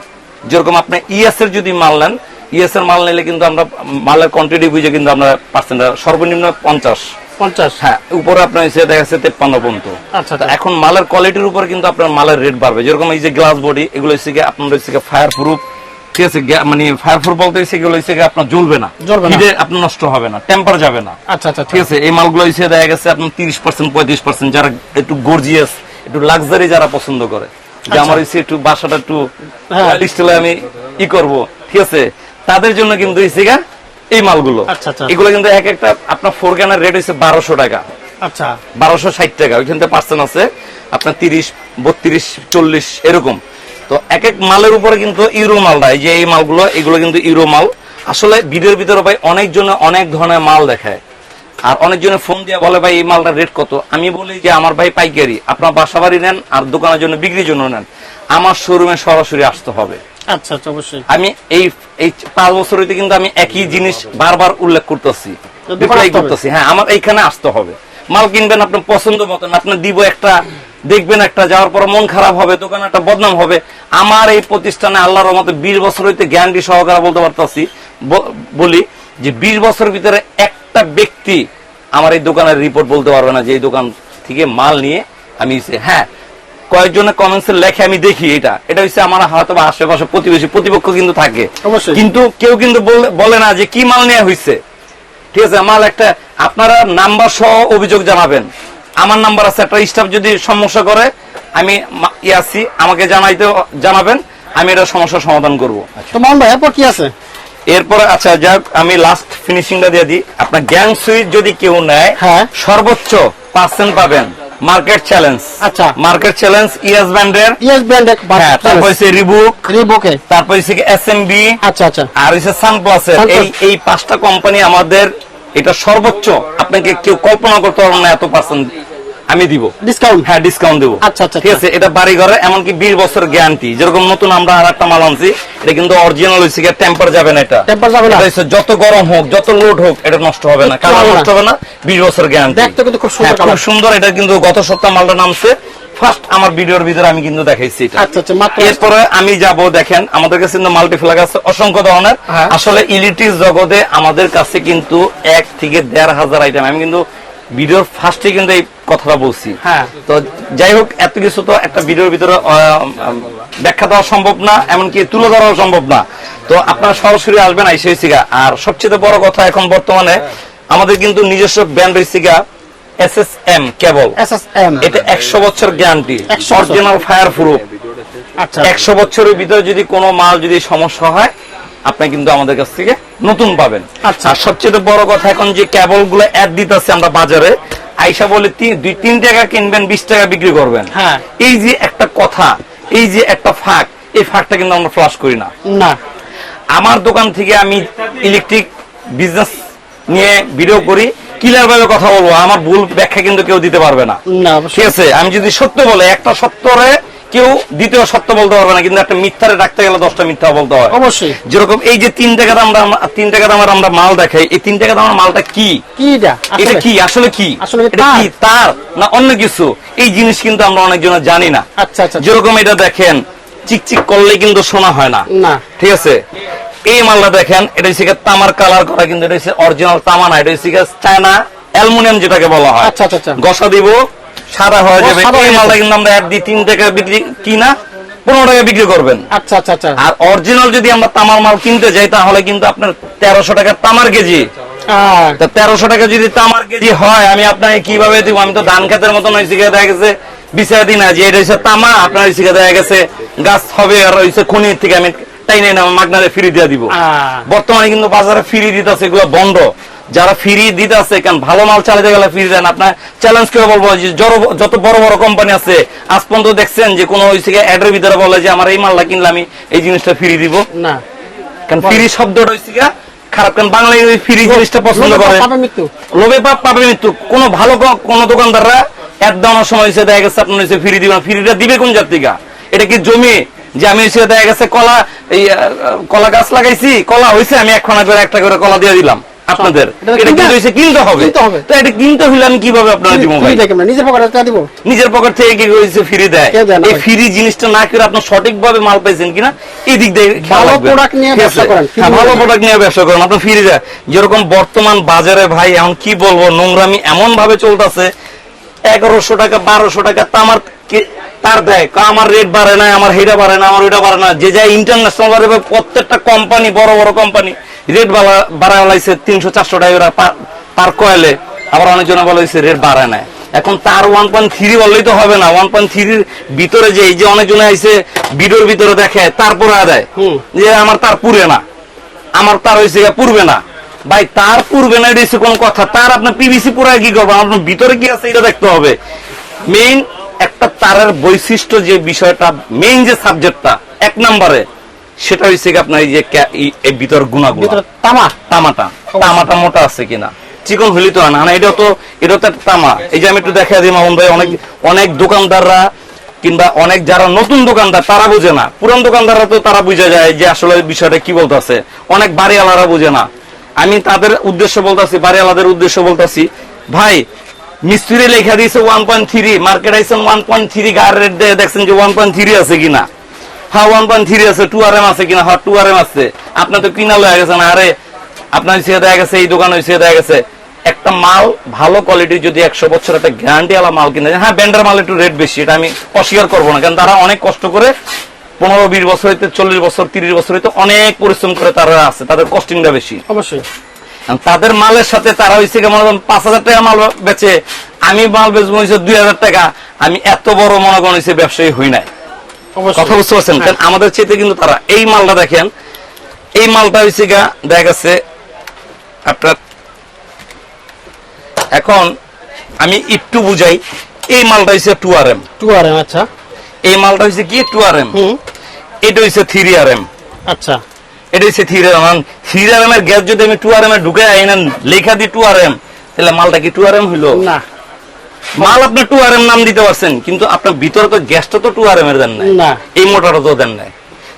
যেরকম আপনি ইএস এর যদি মাল নেন ইএস এর মাল নিলে কিন্তু আমরা মালের কোয়ান্টিটি বুঝে কিন্তু আমরা পার্সেন্ট সর্বনিম্ন পঞ্চাশ। পঞ্চাশ। হ্যাঁ উপরে আপনার এসে দেখা যাচ্ছে তেপ্পান্ন পর্যন্ত। আচ্ছা, আচ্ছা। এখন মালের কোয়ালিটির উপর কিন্তু আপনার মালের রেট বাড়বে। যেরকম এই যে গ্লাস বডি এগুলো হচ্ছে গিয়ে আপনার হচ্ছে ফায়ার প্রুফ ঠিক আছে? মানে ফায়ার প্রুফ বলতে হচ্ছে গিয়ে আপনার জ্বলবে না। জ্বলবে না। আপনার নষ্ট হবে না টেম্পার যাবে না। আচ্ছা আচ্ছা ঠিক আছে? এই মালগুলো হচ্ছে দেখা গেছে আপনার তিরিশ পার্সেন্ট পঁয়ত্রিশ পার্সেন্ট যারা একটু গর্জিয়াস একটু লাক্সারি যারা পছন্দ করে। যে আমার হচ্ছে একটু বাসাটা একটু হ্যাঁ। আমি ই করব। ঠিক আছে? তাদের জন্য কিন্তু হচ্ছে গিয়ে এই মালগুলো। আচ্ছা, আচ্ছা। এগুলো কিন্তু এক একটা আপনার ফোর ক্যানের রেট হচ্ছে বারোশো টাকা। আচ্ছা। বারোশো ষাট টাকা। ওইখান থেকে পার্সেন্ট আছে আপনার তিরিশ বত্রিশ চল্লিশ এরকম। তো এক এক মালের উপরে কিন্তু ইউরো মাল দেয়। যে এই মালগুলো এগুলো কিন্তু ইউরো মাল। আসলে ভিডিওর ভিতরে ভাই অনেকজন অনেক ধরনের মাল দেখায়। আর অনেকজনের ফোন দিয়ে বলে ভাই এই মালটার রেট কত? আমি বলি যে আমার ভাই পাইকারি। আপনার বাসা বাড়ি নেন আর দোকানের জন্য বিক্রির জন্য নেন। আমার শোরুমে সরাসরি আসতে হবে। আচ্ছা আচ্ছা অবশ্যই। আমি এই এই পাঁচ কিন্তু আমি একই জিনিস বারবার উল্লেখ করতেছি। করতেছি। হ্যাঁ আমার এইখানে আসতে হবে। মাল কিনবেন আপনার পছন্দ মতন আপনার দিব একটা দেখবেন একটা যাওয়ার পর মন খারাপ হবে দোকানে একটা বদনাম হবে। আমার এই প্রতিষ্ঠানে আল্লাহর মতো বিশ বছর হইতে গ্যারান্টি সহকারে বলতে পারতাছি বলি যে বিশ বছরের ভিতরে একটা ব্যক্তি আমার এই দোকানের রিপোর্ট বলতে পারবে না যে এই দোকান থেকে মাল নিয়ে আমি হ্যাঁ কয়েকজনের কমেন্টস লেখে আমি দেখি এটা। এটা হচ্ছে আমার হয়তো বা আশেপাশে প্রতিবেশী প্রতিপক্ষ কিন্তু থাকে। কিন্তু কেউ কিন্তু বলে- না যে কি মাল নেওয়া হয়েছে ঠিক আছে মাল একটা আপনারা নাম্বার সহ অভিযোগ জানাবেন। আমার নাম্বার আছে একটা স্টাফ যদি সমস্যা করে আমি মা- ই আছি আমাকে জানাইতে জানাবেন আমি এটা সমস্যার সমাধান করব। তো মোহন ভাই এরপর কি আছে? এরপরে আচ্ছা যাক আমি লাস্ট ফিনিশিংটা দিয়ে দিই। আপনার গ্যাং সুইচ যদি কেউ নেয় হ্যাঁ। সর্বোচ্চ পার্সেন্ট পাবেন মার্কেট চ্যালেঞ্জ আচ্ছা। মার্কেট চ্যালেঞ্জ ইএস ব্র্যান্ডের ইয়েস ব্র্যান্ডের তারপর হচ্ছে রিবুক রিবুকে তারপর হচ্ছে এস এম বি আচ্ছা আচ্ছা। আর হচ্ছে সানপ্লাসের। এই এই পাঁচটা কোম্পানি আমাদের এটা সর্বোচ্চ। আপনাকে কেউ কল্পনা করতে পারবেন না এত পার্সেন্ট আমি দিব। ডিসকাউন্ট হ্যাঁ ডিসকাউন্ট দেবো। আচ্ছা, আচ্ছা, ঠিক আছে এটা বাড়ি ঘরে এমনকি বিশ বছর গ্যারান্টি যেরকম নতুন আমরা আর একটা মাল আনছি এটা কিন্তু অরিজিনাল হয়েছে টেম্পার যাবে না এটা। Temper যাবে না? যত গরম হোক যত লোড হোক এটা নষ্ট হবে না। কালার নষ্ট হবে না বিশ বছর গ্যারান্টি দেখতে কিন্তু খুব সুন্দর হ্যাঁ খুব সুন্দর এটা কিন্তু গত সপ্তাহ মালটা নামছে ফার্স্ট আমার ভিডিওর ভিতরে আমি কিন্তু দেখাইছি এটা। আচ্ছা আচ্ছা মাত্র এরপরে আমি যাব দেখেন আমাদের কাছে কিন্তু মাল্টিফ্লাগ আছে অসংখ্য ধরনের। হ্যাঁ। আসলে ইলেকট্রিক জগতে আমাদের কাছে কিন্তু এক থেকে দেড় হাজার আইটেম আমি কিন্তু ভিডিওর ফার্স্টে কিন্তু এই কথাটা বলছি। হ্যাঁ। তো যাই হোক এত কিছু তো একটা ভিডিওর ভিতরে ব্যাখ্যা দেওয়া সম্ভব না এমনকি তুলে ধরাও সম্ভব না। তো আপনারা সরাসরি আসবেন আইসে হয়েছিগা আর সবচেয়ে বড় কথা এখন বর্তমানে আমাদের কিন্তু নিজস্ব brand হয়েছিগা S S M cable. SSM. এটা একশো বছর গ্যারান্টি 100 অরিজিনাল ফায়ার প্রুফ। আচ্ছা। একশো বছরের ভিতরে যদি কোনো মাল যদি সমস্যা হয় আপনি কিন্তু আমাদের কাছ থেকে নতুন পাবেন। আচ্ছা। সবচেয়ে বড় কথা এখন যে কেবলগুলো অ্যাড দিতেছে আমরা বাজারে আইসা বলে দুই তিন টাকা কিনবেন বিশ টাকা বিক্রি করবেন। হ্যাঁ। এই যে একটা কথা এই যে একটা ফাঁক এই ফাঁকটা কিন্তু আমরা ফ্লাশ করি না। না। আমার দোকান থেকে আমি ইলেকট্রিক বিজনেস নিয়ে ভিডিও করি ক্লিয়ার ভাবে কথা বলব আমার ভুল ব্যাখ্যা কিন্তু কেউ দিতে পারবে না। না ঠিক আছে? আমি যদি সত্য বলে একটা সত্যরে কেউ দ্বিতীয় সত্য বলতে পারবে না কিন্তু একটা মিথ্যারে রাখতে গেলে দশটা মিথ্যা বলতে হয়। অবশ্যই। যেরকম এই যে তিন টাকা দাম আমরা তিন টাকা দামের আমরা মাল দেখাই এই তিন টাকা দামের মালটা কি? এটা কি? আসলে কি? এটা তার? কি? তার? না অন্য কিছু? এই জিনিস কিন্তু আমরা অনেকজন জানি না। আচ্ছা আচ্ছা যেরকম এটা দেখেন চিকচিক করলে কিন্তু শোনা হয় না। ঠিক আছে? এই মালটা দেখেন এটা হচ্ছে তামার কালার করা কিন্তু এটা হচ্ছে অরিজিনাল তামা না এটা হচ্ছে চায়না অ্যালুমিনিয়াম যেটাকে বলা হয়। আচ্ছা, আচ্ছা, আচ্ছা। গসা দিব সাদা হয়ে যাবে। এই মালটা কিন্তু আমরা এক দিয়ে তিন টাকা বিক্রি কিনা পনেরো টাকা বিক্রি করবেন। আচ্ছা আচ্ছা আচ্ছা। আর অরিজিনাল যদি আমরা তামার মাল কিনতে যাই তাহলে কিন্তু আপনার তেরোশো টাকা তামার কেজি। তেরোশো টাকা যদি তামার কেজি হয় আমি আপনাকে কীভাবে দিব? আমি তো ধান খেতের মতন হয়েছে গিয়ে দেখা গেছে বিচার দিন যে এটা হচ্ছে তামা আপনার হয়েছে গিয়ে দেখা গেছে গাছ হবে আর হয়েছে খনির থেকে আমি তাই নেই না মাগনারে ফ্রি দিয়ে দিব। বর্তমানে কিন্তু বাজারে ফ্রি দিতেছে এগুলো বন্ধ। যারা ফ্রি দিতেছে কেন ভালো মাল চালাতে গেলে ফ্রি দেন। আপনার চ্যালেঞ্জ করে বলব যে যত বড় বড় কোম্পানি আছে আজ পর্যন্ত দেখছেন যে কোনো হয়েছে অ্যাডের ভিতরে বলে যে আমার এই মালটা কিনলে আমি এই জিনিসটা ফ্রি দিব। না। কারণ ফ্রি শব্দটা হয়েছে খারাপ কারণ বাংলায় ওই ফ্রি জিনিসটা পছন্দ করে। লোভে পাপ পাবে মৃত্যু। কোন ভালো কোন দোকানদাররা এক দেওয়ানোর সময় হচ্ছে দেখা গেছে আপনার হচ্ছে ফ্রি দিবেন। ফ্রিটা দিবে কোন জাতিকা এটা কি জমি? যে আমি হচ্ছে দেখা গেছে কলা এই কলা গাছ লাগাইছি কলা হয়েছে আমি একখানা করে একটা করে কলা দিয়ে দিলাম। আপনাদের। এটা কিনতে- হবে। তো এটা কিনতে হইলে আমি কীভাবে আপনারা দিব ভাই? তুমি দেখে না নিজের পকেটে টাকা দিব। নিজের পকেট থেকে কি ফ্রি দেয়? এই ফ্রি জিনিসটা না করে সঠিক ভাবে মাল পাইছেন কিনা এই দিক দিয়ে ভালো রাখবেন। নিয়ে ব্যবসা করেন, হ্যাঁ, ভালো প্রোডাক্ট নিয়ে ব্যবসা করেন আপনি ফ্রি দেয়। যেরকম বর্তমান বাজারে ভাই এখন কি বলব নোংরামি এমন ভাবে চলতেছে এগারোশো টাকা বারোশো টাকা তামার তার দেয়। আমার রেট বাড়ে না আমার হেটা বাড়ে না আমার ওইটা বাড়ে না। যে যায় ইন্টারন্যাশনাল বাড়ে প্রত্যেকটা কোম্পানি বড় বড় কোম্পানি রেট বাড়া লাইছে তিনশো চারশো টাকা ওরা পার কয়েলে। আবার অনেকজন বলা হয়েছে রেট বাড়ায় না এখন তার ওয়ান পয়েন্ট থ্রি বললেই তো হবে না। ওয়ান পয়েন্ট থ্রির ভিতরে যে এই যে অনেকজন আইসে ভিডিওর ভিতরে দেখে তারপরে দেয়। যে আমার তার পুরে না। আমার তার হয়েছে পূর্বে না। ভাই তার পুরবে না এটা কোন কথা। তার আপনার পিভিসি পুরায় কি করব আপনার ভিতরে কি আছে এটা দেখতে হবে। মেইন একটা তারের বৈশিষ্ট্য যে বিষয়টা মেইন যে সাবজেক্টটা এক নম্বরে সেটা হচ্ছে আপনার এই যে এই ভিতর গুণাগুলো। তামা। তামাটা। তামাটা মোটা আছে কিনা। চিকন হইলে তো না না এটা তো এটা তো তামা। এই যে আমি একটু দেখা দিই মামুন ভাই অনেক অনেক দোকানদাররা কিংবা অনেক যারা নতুন দোকানদার তারা বুঝে না। পুরান দোকানদাররা তো তারা বুঝে যায় যে আসলে বিষয়টা কি বলতেছে। অনেক বাড়িওয়ালারা বুঝে না। আমি তাদের উদ্দেশ্য বলতেছি বাড়িওয়ালাদের উদ্দেশ্য বলতেছি ভাই মিস্ত্রি লেখা দিয়েছে ওয়ান পয়েন্ট থ্রি মার্কেট আইসেন ওয়ান পয়েন্ট থ্রি গার রেট দিয়ে দেখছেন যে ওয়ান পয়েন্ট থ্রি আছে কিনা। হ্যাঁ one point three two R M M আছে কিনা? হ্যাঁ টু আর এম আছে। আপনার তো কিনা লয়ে গেছে না আরে আপনার হিসেবে দেখা গেছে এই দোকানে হিসেবে দেখা গেছে। একটা মাল ভালো কোয়ালিটি যদি একশো বছর একটা গ্যারান্টি আলা মাল কিনে হ্যাঁ ব্যান্ডার মাল একটু রেট বেশি এটা আমি অস্বীকার করব না। কারণ তারা অনেক কষ্ট করে পনেরো বিশ বছর হইতে চল্লিশ বছর তিরিশ বছর হইতে অনেক পরিশ্রম করে তারা আছে তাদের কস্টিংটা বেশি। অবশ্যই। তাদের মালের সাথে তারা হয়েছে কেমন পাঁচ হাজার টাকা মাল বেচে আমি মাল বেচবো হয়েছে দুই হাজার টাকা আমি এত বড় মনে করেন হয়েছে ব্যবসায়ী হই নাই। কথা বুঝতে পারছেন? হ্যাঁ। কারণ আমাদের চেতে কিন্তু তারা এই মালটা দেখেন এই মালটা হয়েছে গা দেখা গেছে আপনার এখন আমি একটু বুঝাই এই মালটা হয়েছে two R M two R M আচ্ছা। এই মালটা হয়েছে কি টু আর এম হুম। এটা হয়েছে থ্রি আর এম আচ্ছা। এটা হচ্ছে three R M three R M এর গ্যাস যদি আমি টু আর এম এ ঢুকে আইনেন লেখা দিই টু আর এম তাহলে মালটা কি টু আর এম হইল? না। মাল আপনি টু আর এম নাম দিতে পারছেন কিন্তু আপনার ভিতরে তো গ্যাসটা তো টু আর এম এর দেন না। এই মোটরটা তো দেন নাই।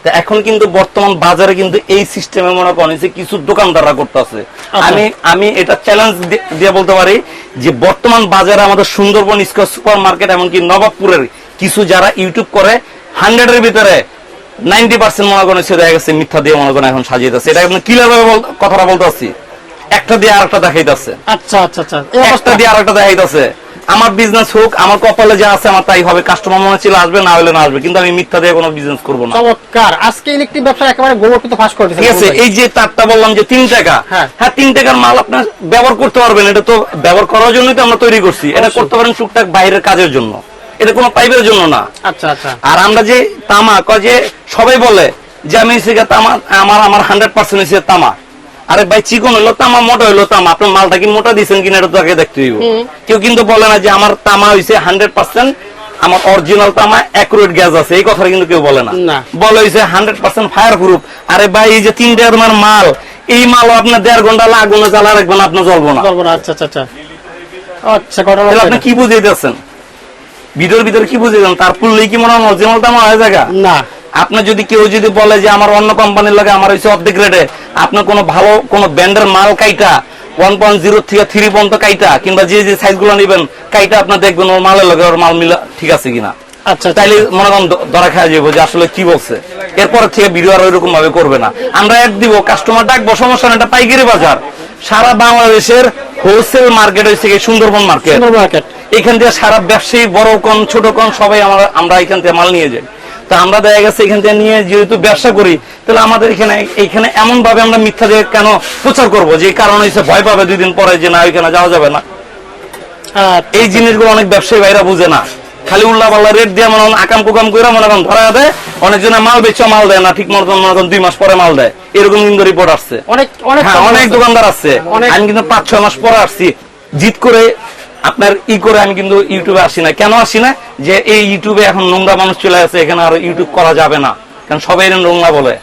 তা এখন কিন্তু বর্তমান বাজারে কিন্তু এই সিস্টেমে মনে করেন কিছু দোকানদাররা করতেছে। আচ্ছা। আমি আমি এটা চ্যালেঞ্জ দিয়ে বলতে পারি যে বর্তমান বাজারে আমাদের সুন্দরবন স্কোয়ার সুপার মার্কেট এমনকি নবাবপুরের কিছু যারা ইউটিউব করে হান্ড্রেডের ভিতরে নাইনটি পার্সেন্ট মনে করেন দেখা গেছে মিথ্যা দিয়ে মনে করেন এখন সাজিয়ে যাচ্ছে এটা আপনি ক্লিয়ার ভাবে কথাটা বলতে একটা দিয়ে আরেকটা দেখাইতেছে। আচ্ছা আচ্ছা আচ্ছা। একটা দিয়ে আরেকটা দেখাইতেছে। আমার বিজনেস হোক আমার কপালে যা আছে আমার তাই হবে। কাস্টমার মনে ছিল আসবে না হলে না আসবে। কিন্তু আমি মিথ্যা দিয়ে কোনো বিজনেস করব না। চমৎকার। আজকে ইলেকট্রিক ব্যবসা একেবারে গোবর কিন্তু ফাঁস করে দিয়েছে ঠিক আছে এই যে তারটা বললাম যে তিন টাকা। হ্যাঁ। হ্যাঁ তিন টাকার মাল আপনার ব্যবহার করতে পারবেন। এটা তো ব্যবহার করার জন্যই তো আমরা তৈরি করছি। এটা করতে পারেন টুকটাক বাইরের কাজের জন্য। এটা কোনো পাইপের জন্য না। আচ্ছা আচ্ছা। আর আমরা যে তামা কয় যে সবাই বলে যে আমি তামা আমার আমার হান্ড্রেড পার্সেন্ট তামা। আরে ভাই চিকন হইল তামা মোটা হইল তামা। আপনার মালটা কি মোটা দিচ্ছেন কিনা এটা তো আগে দেখতে হইব। কেউ কিন্তু বলে না যে আমার তামা হইছে হান্ড্রেড পার্সেন্ট আমার অরিজিনাল তামা অ্যাকুরেট গ্যাস আছে। এই কথা কিন্তু কেউ বলে না। না। বলে হইছে হান্ড্রেড পার্সেন্ট ফায়ার প্রুফ আরে ভাই এই যে তিন দেড় মাল এই মালও আপনার দেড় ঘণ্টা আগুনে জ্বালা রাখবেন আপনার জ্বলবো না। বলব না। আচ্ছা আচ্ছা আচ্ছা। আচ্ছা ঘটনা আপনি কি বুঝিয়ে দিচ্ছেন ভিডিওর ভিতরে কি বুঝিয়ে দেন তার পুললেই কি মনে হয় অরিজিনাল তামা হয়ে জায়গা না। আপনার যদি কেউ যদি বলে যে আমার অন্য কোম্পানির লাগে আমার হচ্ছে অর্ধেক রেটে আপনার কোনো ভালো কোনো ব্র্যান্ডের মাল কাইটা ওয়ান পয়েন্ট জিরো থেকে থ্রি পর্যন্ত কাইটা কিংবা যে যে সাইজগুলো নিবেন কাইটা আপনার দেখবেন ওর মালের লগে ওর মাল মিলা ঠিক আছে কিনা। আচ্ছা আচ্ছা। তাইলে মনে করেন ধরা খাওয়া যাব যে আসলে কি বলছে। এরপর থেকে ভিডিও আর ওইরকম ভাবে করবে না। আমরা এক দিব কাস্টমার ডাকবো সমস্যা না এটা পাইকারি বাজার। সারা বাংলাদেশের হোলসেল মার্কেট হয়েছে সুন্দরবন মার্কেট সুন্দর মার্কেট এখান থেকে সারা ব্যবসায়ী বড় কন ছোট কন সবাই আমরা আমরা এখান থেকে মাল নিয়ে যাই। তো আমরা দেখা গেছে এখান থেকে নিয়ে যেহেতু ব্যবসা করি তাহলে আমাদের এখানে এখানে এমন ভাবে আমরা মিথ্যা দিয়ে কেন প্রচার করব? যে কারণ হচ্ছে ভয় পাবে দুই দিন পরে যে না ওইখানে যাওয়া যাবে না। আচ্ছা। এই জিনিসগুলো অনেক ব্যবসায়ী ভাইরা বুঝে না। খালি উল্লা পাল্লা রেট দিয়ে মনে হয় আকাম কুকাম করে মনে করেন ধরা দেয় অনেকজনে মাল বেচে মাল দেয় না ঠিক মতন মনে করেন দুই মাস পরে মাল দেয়। এরকম কিন্তু রিপোর্ট আসছে। অনেক অনেক হ্যাঁ দোকানদার আছে অনেক- আমি কিন্তু পাঁচ ছয় মাস পরে আসছি। জিত করে আপনার ই করে আমি কিন্তু ইউটিউবে আসি না। কেন আসি না? যে এই ইউটিউবে এখন নোংরা মানুষ চলে আসে এখানে আর ইউটিউব করা যাবে না। কারণ সবাই নোংরা বলে।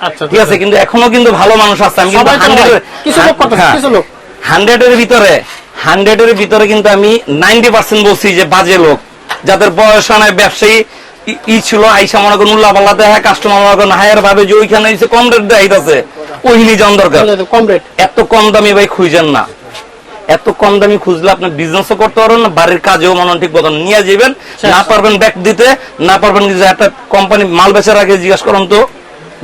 আচ্ছা ঠিক আছে কিন্তু এখনও কিন্তু ভালো মানুষ আছে। আমি হান্ড্রেড নয়। কিছু লোক করতেছে, হান্ড্রেডের ভিতরে হান্ড্রেডের ভিতরে কিন্তু আমি নাইনটি পার্সেন্ট বলছি যে বাজে লোক। যাদের বয়স হয় ব্যবসায়ী ই- ছিল আইসা মনে করেন উল্লাহ পাল্লা দেয় কাস্টমার মনে করেন হায়ার ভাবে যে ওইখানে কম রেট দেখাইতেছে ওইখানে যান দরকার। কম রেট এত কম দামি ভাই খুঁজেন না। এত কম দামি খুঁজলে আপনি বিজনেসও করতে পারবেন না বাড়ির কাজেও মনে ঠিক মতন নিয়ে যাবেন। না পারবেন ব্যাগ দিতে না পারবেন একটা কোম্পানি মাল বেচার আগে জিজ্ঞেস করুন তো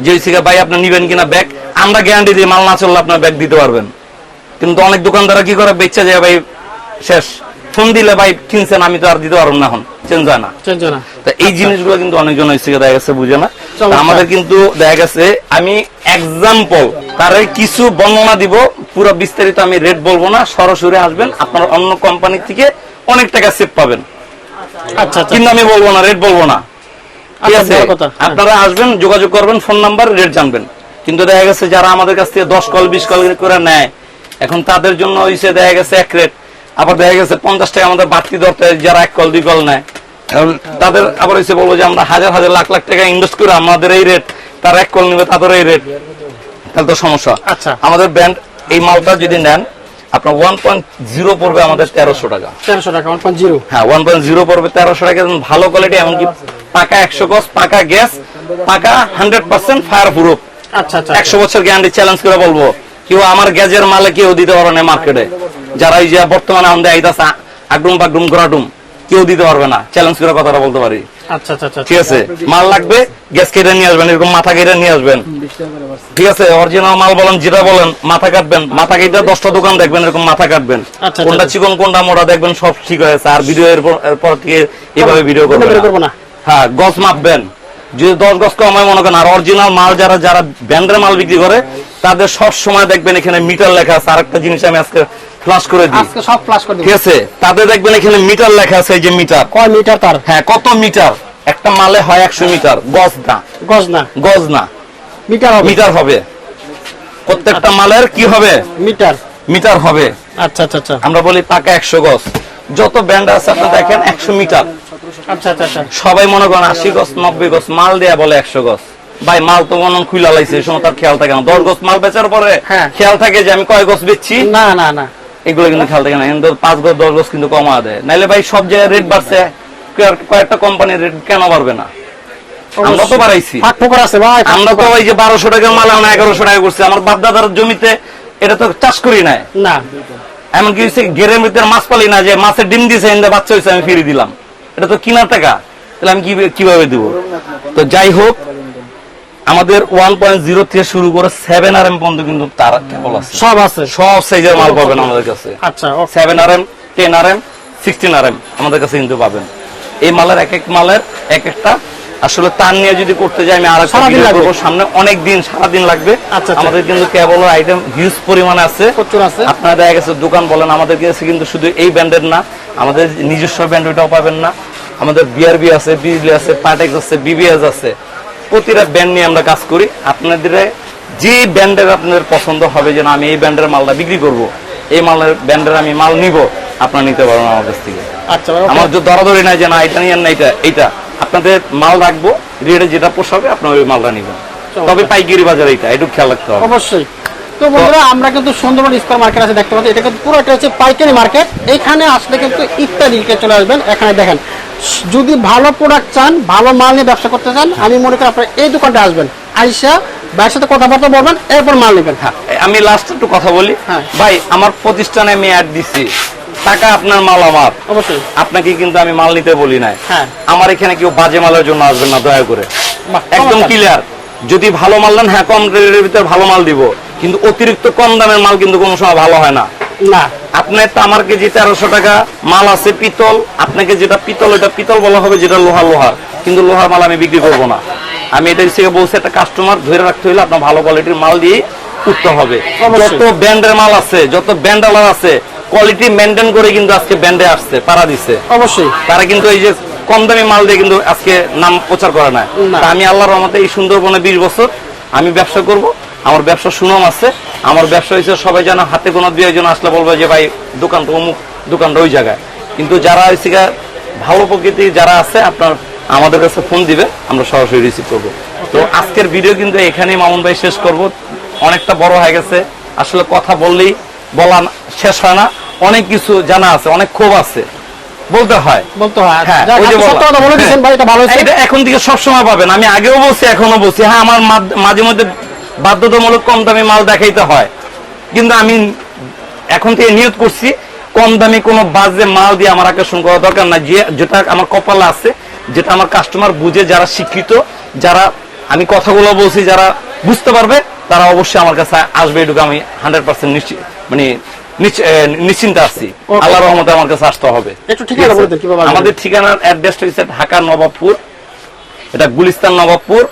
যে সিগা ভাই আপনি নিবেন কিনা ব্যাগ আমরা গ্যারান্টি দিই মাল না চললে আপনার ব্যাগ দিতে পারবেন। কিন্তু অনেক দোকানদাররা কি করে বেচা যায় ভাই শেষ। ফোন দিলে ভাই কিনছেন আমি তো আর দিতে পারব না এখন। চেঞ্জ হয় না। চেঞ্জ না। তা এই জিনিসগুলো কিন্তু অনেকজন হচ্ছে দেখা গেছে বুঝে না। আমাদের কিন্তু দেখা গেছে আমি এক্সাম্পল তার কিছু বর্ণনা দিব পুরো বিস্তারিত আমি রেট বলব না সরাসরি আসবেন আপনার অন্য কোম্পানি থেকে অনেক টাকা সেভ পাবেন। আচ্ছা আচ্ছা। কিন্তু আমি বলব না রেট বলব না। ঠিক আচ্ছা, আছে। হ্যাঁ। আপনারা আসবেন যোগাযোগ করবেন ফোন নাম্বার রেট জানবেন। কিন্তু দেখা গেছে যারা আমাদের কাছ থেকে দশ কল বিশ কল করে নেয় এখন তাদের জন্য হইছে দেখা গেছে এক রেট আবার দেখা গেছে পঞ্চাশ টাকা আমাদের বাড়তি ধরতে যারা এক কল দুই কল নেয়। তাদের আবার হইছে বলব যে আমরা হাজার হাজার লাখ লাখ টাকা ইনভেস্ট করে আমাদের এই রেট তার এক কল নিবে তাদের এই রেট তাহলে তো সমস্যা। আচ্ছা। আমাদের ব্র্যান্ড এই মালটা যদি নেন আপনার ওয়ান পয়েন্ট জিরো পড়বে আমাদের তেরোশো টাকা। তেরোশো টাকা ওয়ান পয়েন্ট জিরো হ্যাঁ ওয়ান পয়েন্ট জিরো পড়বে তেরোশো টাকা ভালো কোয়ালিটি এমনকি পাকা একশো গজ পাকা গ্যাস পাকা হান্ড্রেড পার্সেন্ট ফায়ার প্রুফ আচ্ছা আচ্ছা। একশো বছর গ্যারান্টি চ্যালেঞ্জ করে বলব কেউ আমার গ্যাজের মালে কেউ দিতে পারবে না মার্কেটে যারা এই যে বর্তমানে আমাদের আইদাস আগ্রুম বাগ্রুম ঘোরাটুম। কেউ দিতে পারবে না। চ্যালেঞ্জ করে কথাটা বলতে পারি। আচ্ছা আচ্ছা আচ্ছা ঠিক আছে? মাল লাগবে গ্যাস কেটে নিয়ে আসবেন এরকম মাথা কেটে নিয়ে আসবেন। ঠিক আছে? অরিজিনাল মাল বলেন যেটা বলেন মাথা কাটবেন। মাথা কেটে দশটা দোকান দেখবেন এরকম মাথা কাটবেন। কোনটা। চিকন কোনটা মোটা দেখবেন সব ঠিক হয়েছে আর ভিডিও এরপর থেকে এভাবে ভিডিও করবেন না। হ্যাঁ গজ মাপবেন। যদি দশ গজ কমায় মনে করেন আর অরিজিনাল মাল যারা যারা ব্যান্ডের মাল বিক্রি করে তাদের সব সময় দেখবেন এখানে মিটার লেখা আছে। আরেকটা জিনিস আমি আজকে ফ্লাশ করে দিই। আজকে সব ফ্লাশ করে ঠিক আছে? দেখবেন এখানে মিটার লেখা আছে এই যে মিটার কয় মিটার তার? হ্যাঁ কত মিটার একটা মালে হয় একশো মিটার গজ না। গজ না। গজ না। মিটার হবে। মিটার হবে। প্রত্যেকটা মালের কি হবে? মিটার মিটার হবে। আচ্ছা আচ্ছা আচ্ছা। আমরা বলি পাকা একশো গজ। যত ব্যান্ড আছে আপনি দেখেন একশো মিটার আচ্ছা আচ্ছা আচ্ছা। সবাই মনে করেন আশি গজ নব্বই গজ মাল দেয়া বলে একশো গজ। ভাই মাল তো মনে খুলা লাইছে এই সময় তার খেয়াল থাকে না। দশ গজ মাল বেচার পরে হ্যাঁ। খেয়াল থাকে যে আমি কয় গজ বেচছি? না না না। এগুলো কিন্তু খেয়াল থাকে না। কিন্তু পাঁচ গজ দশ গজ কিন্তু কমা দেয়। নাইলে ভাই সব জায়গায় রেট বাড়ছে। কয়েকটা কোম্পানির রেট কেন বাড়বে না? আমরা তো বাড়াইছি। আছে ভাই আমরা তো ওই যে বারোশো টাকার মাল আমরা এগারোশো টাকা করছি। আমার বাপ দাদার জমিতে এটা তো চাষ করি নাই। না। এমনকি মাছ পালি না যে মাছের ডিম এনে বাচ্চা হয়েছে আমি ফিরে দিলাম। এটা তো কিনার টাকা। তাহলে আমি কি- কীভাবে দিব? তো যাই হোক আমাদের ওয়ান পয়েন্ট জিরো থেকে শুরু করে সেভেন আর এম পর্যন্ত কিন্তু তার কেবল আছে। সব আছে। সব সাইজের মাল পাবেন আমাদের কাছে। আচ্ছা seven R M ten R M sixteen R M আমাদের কাছে কিন্তু পাবেন। এই মালের এক এক মালের এক একটা। আসলে তার নিয়ে যদি করতে যাই আমি আর। সামনে অনেক দিন সারাদিন লাগবে। আচ্ছা, আচ্ছা। আমাদের কিন্তু কেবল আইটেম হিউজ পরিমাণে আছে। প্রচুর আছে। আপনারা দেখা গেছে দোকান বলেন আমাদের কাছে কিন্তু শুধু এই ব্র্যান্ডের না আমাদের নিজস্ব ব্র্যান্ড ওইটাও পাবেন না। আমাদের বিআরবি আছে বিজলি আছে পাটেক্স আছে বিবিএস আছে। প্রতিটা ব্র্যান্ড নিয়ে আমরা কাজ করি। আপনাদের যে ব্র্যান্ডের আপনাদের পছন্দ হবে যে না আমি এই ব্র্যান্ডের মালটা বিক্রি করব এই মালের ব্যান্ডের আমি মাল নিব আপনারা নিতে পারবেন আমার কাছ থেকে। আচ্ছা আমার। দরাদরি নাই যে না এটা নিয়েন না এটা এইটা আপনাদের মাল রাখব রেটে যেটা পোষাবে আপনার ওই মালটা নিবেন। তবে পাইকারি বাজার এইটা একটু খেয়াল রাখতে হবে। অবশ্যই। তো বন্ধুরা আমরা কিন্তু সুন্দরবন স্কোয়ার মার্কেট আছে দেখতে পাচ্ছি এটা কিন্তু পুরোটা হচ্ছে পাইকারি মার্কেট। এখানে আসলে কিন্তু ইত্যাদি চলে আসবেন। এখানে দেখেন যদি ভালো প্রোডাক্ট চান ভালো মাল নিয়ে ব্যবসা করতে চান আমি মনে করি আপনারা এই দোকানটা আসবেন। আইসা ভাইয়ের সাথে কথাবার্তা বলবেন এরপর মাল নেবেন। হ্যাঁ আমি লাস্ট একটু কথা বলি। হ্যাঁ। ভাই আমার প্রতিষ্ঠানে আমি অ্যাড দিছি। টাকা আপনার মাল আমার। অবশ্যই। আপনাকে কিন্তু আমি মাল নিতে বলি নাই। হ্যাঁ। আমার এখানে কেউ বাজে মালের জন্য আসবেন না দয়া করে। একদম ক্লিয়ার যদি ভালো মাল দেন হ্যাঁ কম রেটের ভিতরে ভালো মাল দিব। কিন্তু অতিরিক্ত কম দামের মাল কিন্তু কোনো সময় ভালো হয় না। না আপনার তামার কেজি তেরোশো টাকা মাল আছে পিতল আপনাকে যেটা পিতল এটা পিতল বলা হবে যেটা লোহা লোহার। কিন্তু লোহার মাল আমি বিক্রি করব না। আমি এটা হিসেবে বলছি একটা কাস্টমার ধরে রাখতে হলে আপনার ভালো কোয়ালিটির মাল দিয়ে উঠতে হবে। যত ব্র্যান্ডের মাল আছে যত ব্র্যান্ডালার আছে কোয়ালিটি মেনটেন করে কিন্তু আজকে ব্র্যান্ডে আসছে পাড়া দিছে। অবশ্যই। তারা কিন্তু এই যে কম দামি মাল দিয়ে কিন্তু আজকে নাম প্রচার করে না। আমি আল্লাহর রহমতে এই সুন্দরবনে বিশ বছর আমি ব্যবসা করব। আমার ব্যবসা সুনাম আছে। আমার ব্যবসা হয়েছে সবাই যেন হাতে কোনো দুই একজন আসলে বলবে যে ভাই দোকান তো অমুক দোকানটা ওই জায়গায়। কিন্তু যারা গিয়ে ভালো প্রকৃতি যারা আছে আপনার আমাদের কাছে ফোন দিবে আমরা সরাসরি রিসিভ করব। তো আজকের ভিডিও কিন্তু এখানেই মামুন ভাই শেষ করব। অনেকটা বড় হয়ে গেছে। আসলে কথা বললেই বলা শেষ হয় না। অনেক কিছু জানা আছে অনেক ক্ষোভ আছে। বলতে হয়। বলতে হয়। হ্যাঁ, যাক, ওই যে আপনি সত্য বললাম। কথা বলে দিয়েছেন ভাই এটা ভালো হয়েছে। এটা এখন থেকে সবসময় পাবেন। আমি আগেও বলছি এখনও বলছি। হ্যাঁ আমার মাঝে মধ্যে বাধ্যতামূলক কম দামি মাল দেখাইতে হয়। কিন্তু আমি এখন থেকে নিয়ত করছি কম দামি কোনো বাজে মাল দিয়ে আমার আকর্ষণ করা দরকার না। যে যেটা আমার কপালে আছে যেটা আমার কাস্টমার বুঝে যারা শিক্ষিত যারা আমি কথাগুলো বলছি যারা বুঝতে পারবে তারা অবশ্যই আমার কাছে আসবে এটুকু আমি হান্ড্রেড পার্সেন্ট নিশ্চিত মানে নিশ্চিন্তে আসছি আল্লাহ রহমতে আমার কাছে আসতে হবে? আমাদের ঠিকানার অ্যাড্রেসটা হচ্ছে ঢাকা নবাবপুর এটা Gulistan Nawabpur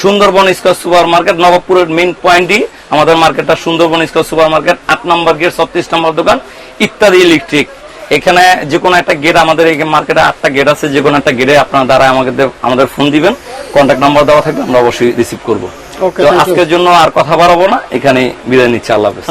Sundarban square super market নবাবপুরের main পয়েন্টই আমাদের মার্কেটটা সুন্দরবন স্কোয়ার সুপার মার্কেট আট নম্বর গেট ছত্রিশ নম্বর দোকান ইত্যাদি ইলেকট্রিক এখানে যে কোনো একটা গেট আমাদের এই মার্কেটে আটটা গেট আছে যে কোনো একটা গেটে আপনার দ্বারা আমাদের আমাদের ফোন দিবেন। কন্ট্যাক্ট নাম্বার দেওয়া থাকবে আমরা অবশ্যই রিসিভ করব। তো আজকের জন্য আর কথা বাড়াবো না। এখানে বিদায় নিচ্ছি আল্লাহ হাফেজ।